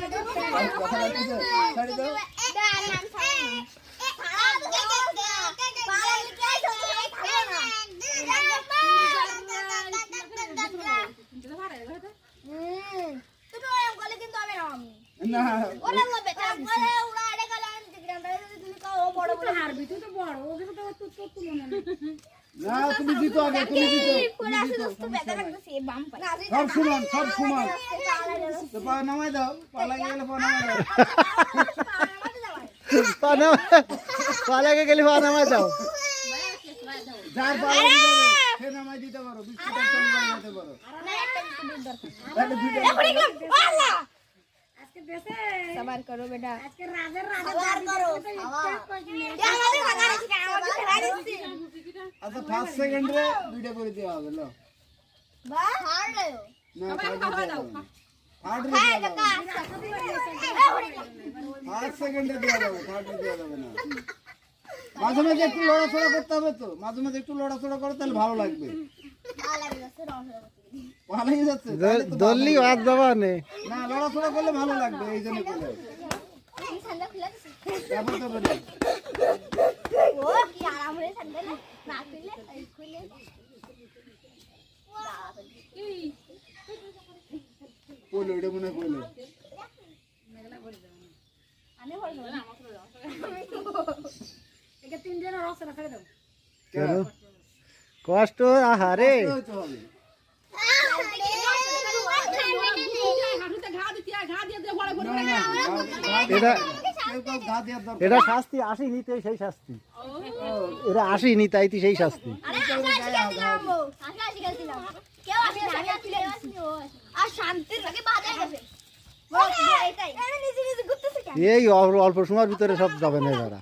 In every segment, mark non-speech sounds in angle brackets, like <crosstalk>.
কথা লাগতেছে ছাড়ি দাও না। হারবি তুই তো বড় ওকে তো তোর তোর তুলনা নেই না তুমি জিতো আগে তুমি জিতো। সব সমান সব সমান। তো পা নামাই দাও পা লাগিয়ে গেলে পা নামাই দাও। <laughs> পা নামা পা গেলে পা নামাই দাও। যার পা লাগিয়ে সে নামাই দিতে পারো বিস্কুট একটা নামাইতে পারো। তাহলে দুটো আজকে দেশে সবার করো বেটা। আজকে রাজা সবার করো আচ্ছা ফার্স্ট সেকেন্ডে দুইটা করে দেওয়া হবে লো। না থার্ড ফার্স্ট সেকেন্ডে দেওয়া যাবে থার্ডে দেওয়া যাবে না। মাঝে মাঝে একটু লড়াচড়া করতে হবে তো। মাঝে মাঝে একটু লড়াচড়া করো তাহলে ভালো লাগবে। ভালো যাচ্ছে দল্লি হাত দেওয়া নে না লড়াচড়া করলে ভালো লাগবে এই জন্য করে বলো এটা মনে করলে একে তিনজনের রস ফেলে দাও কষ্ট আহারে হইতে ঘা দিতে ঘা দিয়ে দিয়ে ঘরে না না ঘা- এটা এটা শাস্তি আসেনি তো সেই শাস্তি। এটা আসেনি তাই তো সেই শাস্তি। কেন? এই অল্প- অল্প সময়ের ভিতরে সব যাবে না এরা।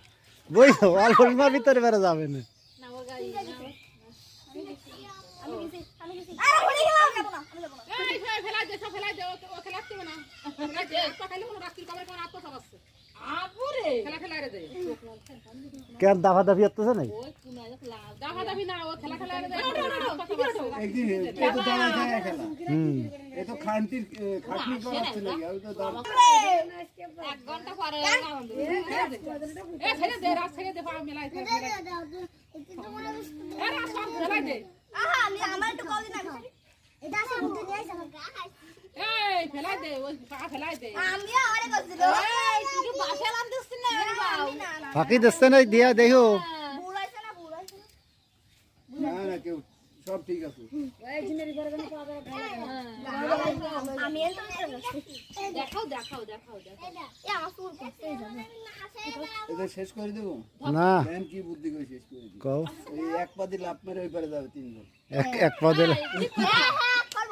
বই তো অল্প সময়ের ভিতরে বেড়া যাবে না। আমি গেছি আমি গেছি আরে ঘুরে গেলাম যাব না। দে দে। ও কোনো রাত্রি কবে সব কেন দাফা দাফি করতেছে নাই আমি আমার একটু কল দিন এটা আছে নিয়ে এই ফেলাই দে ওই পা ফেলাই দে। আমি আরে করছিল এই তুই বাসা লাম দিস না আরে বাউ না না ফাঁকি দিচ্ছে না দিয়া দেখো বুড়াইছে না বুড়াইছে না না কেউ সব ঠিক আছে। আমি এল তো দেখাও দেখাও দেখাও দেখাও। এ আমার চুল করতে যাবে এটা শেষ করে দেবো? না। প্ল্যান কি বুদ্ধি করে শেষ করে দিই কও। এই এক পা দিয়ে লাভ মেরে ওই পারে যাবে তিনজন। এক এক পদে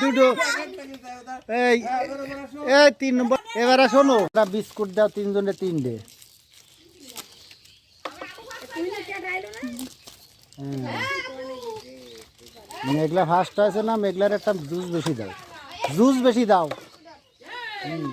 দুটো। এই এই, তিন নম্বর। এবারে শোনো বিস্কুট দাও তিনজনে তিনটে। মেঘলা ফার্স্ট আছে না, মেঘলার একটা জুস বেশি দাও। জুস বেশি দাও। হুম।